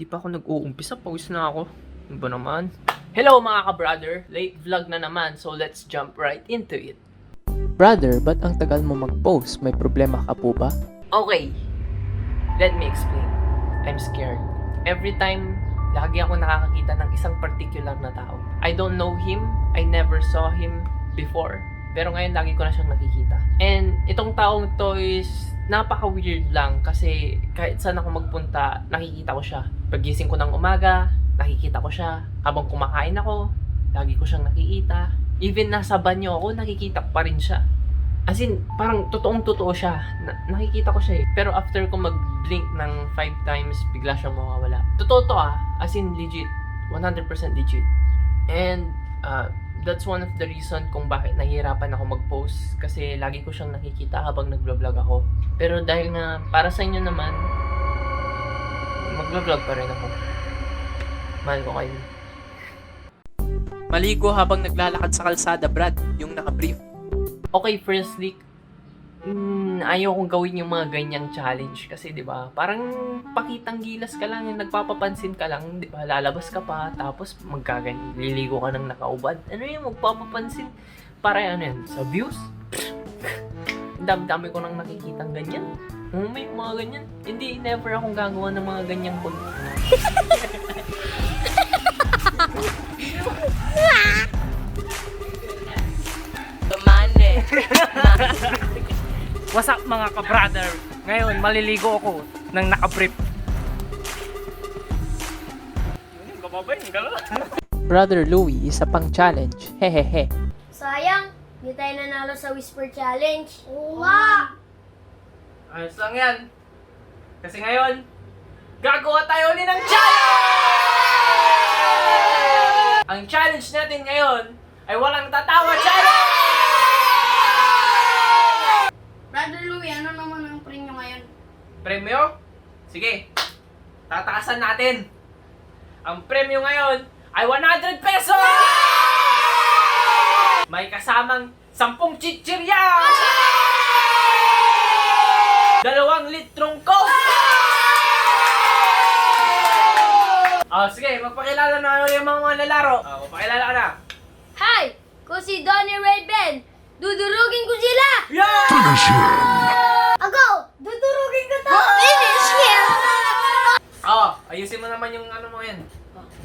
Di pa ako nag-uumpisa, pawis na ako. Ano ba naman? Hello mga ka-brother! Late vlog na naman, so let's jump right into it. Brother, ba't ang tagal mo mag-post? May problema ka po ba? Okay, let me explain. I'm scared. Every time, lagi ako nakakakita ng isang particular na tao. I don't know him, I never saw him before. Pero ngayon, lagi ko na siyang nakikita. And itong taong to is napaka-weird lang kasi kahit saan ako magpunta, nakikita ko siya. Pagising ko ng umaga, nakikita ko siya. Habang kumakain ako, lagi ko siyang nakikita. Even nasa banyo ako, nakikita pa rin siya. As in, parang totoong totoo siya. Na- nakikita ko siya eh. Pero after ko mag-blink ng 5 times, bigla siyang mawawala. Totoo to ah. As in, legit. 100% legit. And, uh, that's one of the reason kung bakit nahihirapan ako mag-post. Kasi lagi ko siyang nakikita habang nag-vlog ako. Pero dahil nga, para sa inyo naman, mag-vlog pa rin ako. Mahal ko kayo. Maligo habang naglalakad sa kalsada, Brad. Yung naka-brief. Okay, firstly, mm, ayaw kong gawin yung mga ganyang challenge kasi 'di ba? Parang pakitang gilas ka lang, nagpapapansin ka lang, 'di ba? Lalabas ka pa tapos magkaganyan, liligo ka ng nakaubad. Ano yung magpapapansin? Para ano yan, sa views? Dami-dami ko nang nakikitang ganyan. Hmm, may mga ganyan. Hindi, never akong gagawa ng mga ganyang content. What's up mga ka-brother? Ngayon, maliligo ako ng nakabrief. Brother Louie, isa pang challenge. Hehehe. Sayang, hindi tayo nanalo sa Whisper Challenge. Oo nga! Ayos lang yan. Kasi ngayon, gagawa tayo ulit ng challenge! Ang challenge natin ngayon ay walang tatawa challenge! Brother Louie, ano naman ang premyo ngayon? Premyo? Sige, tatakasan natin. Ang premyo ngayon ay 100 pesos! May kasamang 10 chichirya! Dalawang litrong coke! Oh, sige, magpakilala na yung mga mga lalaro. Oh, magpakilala ka na. Hi! Ko si Donnie Raven! Dudurugin ko sila! Yeah! Ako! Dudurugin ko to! Finish him! Oh, ayusin mo naman yung ano mo yan.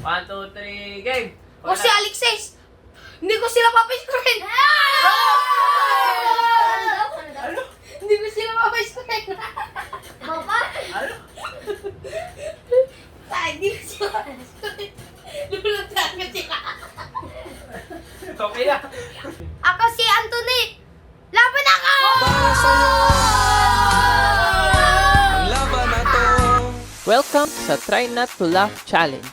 1, 2, 3, game! O si Alexis! Hindi ko sila papiskurin! Ano? Hindi ko sila papiskurin! Papa? Ano? Ay, hindi ko sila papiskurin! Lulutang ko sila! Na. Ako si Anthony! Laban ako! Welcome sa Try Not to Laugh Challenge.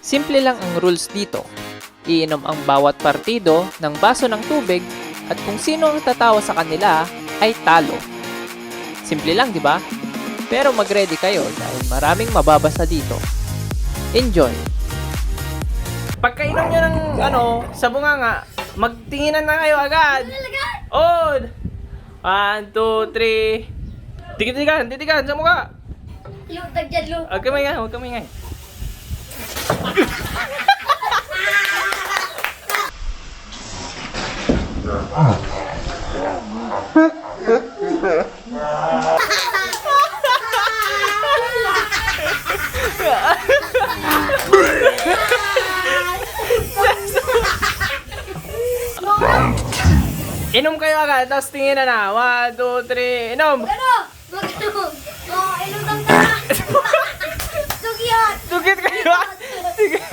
Simple lang ang rules dito. Iinom ang bawat partido ng baso ng tubig at kung sino ang tatawa sa kanila ay talo. Simple lang, di ba? Pero mag-ready kayo dahil maraming mababasa dito. Enjoy! Pagkainom nyo ng ano, sa bunganga, magtinginan na kayo agad. On! One, two, three. Titigan, titigan sa mukha. Yung tagyan lo. Huwag kami nga, huwag kami nga. Inom kayo agad, tapos tingin na na. One, two, three, inom! Ano? Magano? Oh, ilutang ka na! Sugiyot! Dugit kayo! Sige!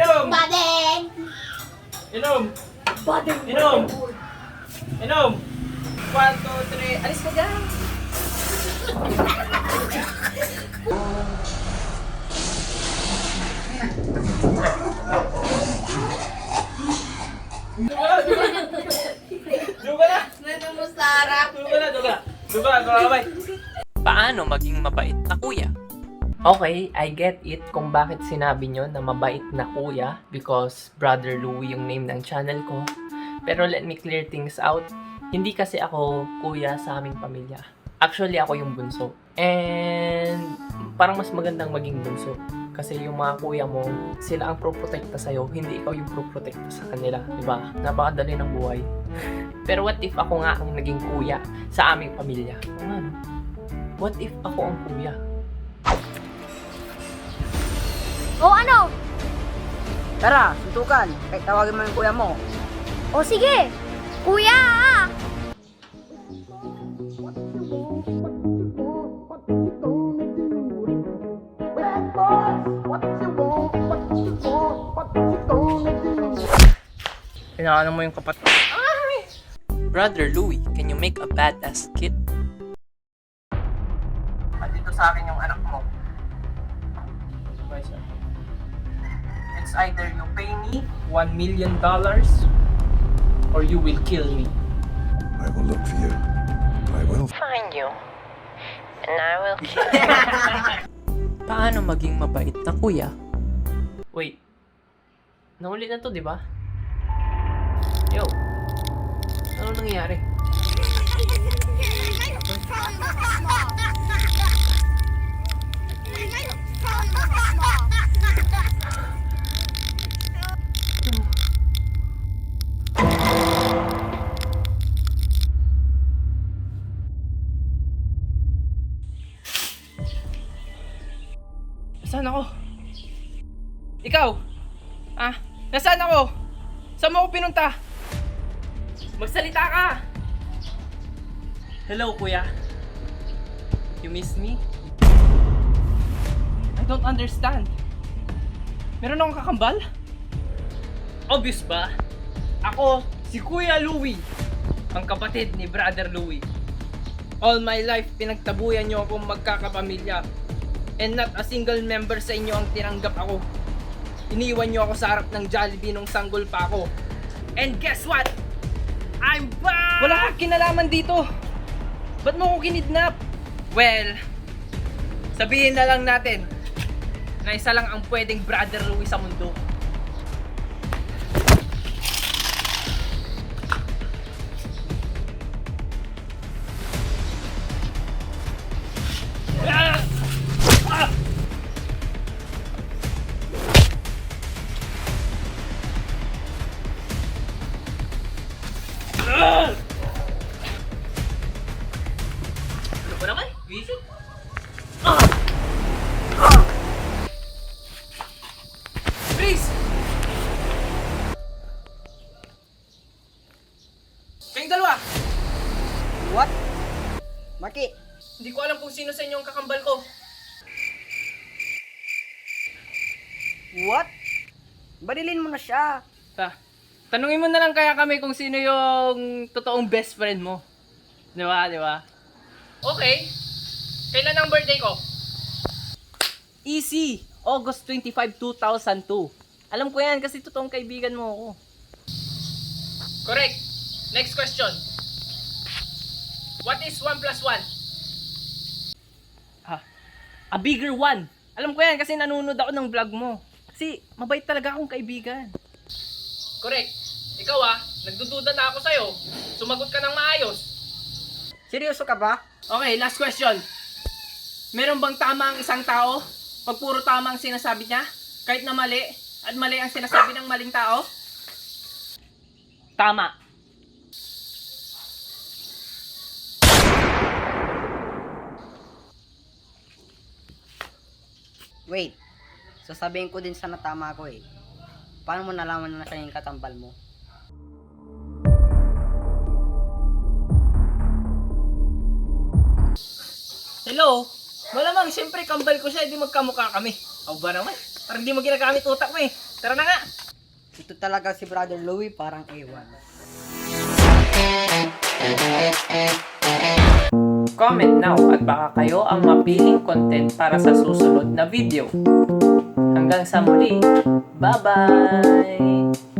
Inom! Badeng! Inom! Badeng! Inom! Inom! One, two, three, alis ka dyan! Paano maging mabait na kuya? Okay, I get it kung bakit sinabi nyo na mabait na kuya because Brother Louie yung name ng channel ko. Pero let me clear things out. Hindi kasi ako kuya sa aming pamilya. Actually, ako yung bunso. And parang mas magandang maging bunso. Kasi yung mga kuya mo, sila ang pro-protecta sa'yo, hindi ikaw yung pro-protecta sa kanila. di ba? Napakadali ng buhay. Pero what if ako nga ang naging kuya sa aming pamilya? O nga, no? What if ako ang kuya? O ano? Tara, suntukan. Kahit tawagin mo yung kuya mo. O sige! Kuya! Inaano mo yung kapatid. Brother Louie, can you make a badass kid? Andito sa akin yung anak mo. It's either you pay me $1 million or you will kill me. I will look for you. I will find you, and I will kill Paano maging mabait na kuya? Wait. Nahuli na to, di ba? Yo. Ano nangyayari? Saan ako? Ikaw? Ah, nasaan ako? Saan mo ako pinunta? Magsalita ka! Hello, kuya. You miss me? I don't understand. Meron akong kakambal? Obvious ba? Ako, si Kuya Louie. Ang kapatid ni Brother Louie. All my life, pinagtabuyan niyo akong magkakapamilya. And not a single member sa inyo ang tinanggap ako. Iniwan niyo ako sa harap ng Jollibee nung sanggol pa ako. And guess what? I'm back! Wala kang kinalaman dito. Ba't mo ko kinidnap? Well, sabihin na lang natin na isa lang ang pwedeng Brother Louie sa mundo. Ba naman? Visit? Please! Kayong dalawa! What? Maki, Hindi ko alam kung sino sa inyo ang kakambal ko. what? Barilin mo na siya. Ta, tanungin mo na lang kaya kami kung sino yung totoong best friend mo. Di ba? Di ba? Okay. Kailan ang birthday ko? Easy! August 25, 2002. Alam ko yan kasi totoong kaibigan mo ako. Correct. Next question. What is 1 plus 1? Ah, a bigger one. Alam ko yan kasi nanonood ako ng vlog mo. Kasi mabait talaga akong kaibigan. Correct. Ikaw ah, nagdududa na ako sa'yo. Sumagot ka ng maayos. Seryoso ka ba? Okay, last question. Meron bang tama ang isang tao? Pag puro tama ang sinasabi niya? Kahit na mali? At mali ang sinasabi ng maling tao? Tama. Wait. Sasabihin ko din sana tama ako eh. Paano mo nalaman na siya yung katambal mo? Hello? Malamang, siyempre kambal ko siya, hindi magkamukha kami. O ba naman? Parang di mo ginagamit utak mo eh. Tara na nga! Ito talaga si Brother Louie parang A1. Comment now at baka kayo ang mapiling content para sa susunod na video. Hanggang sa muli, bye-bye!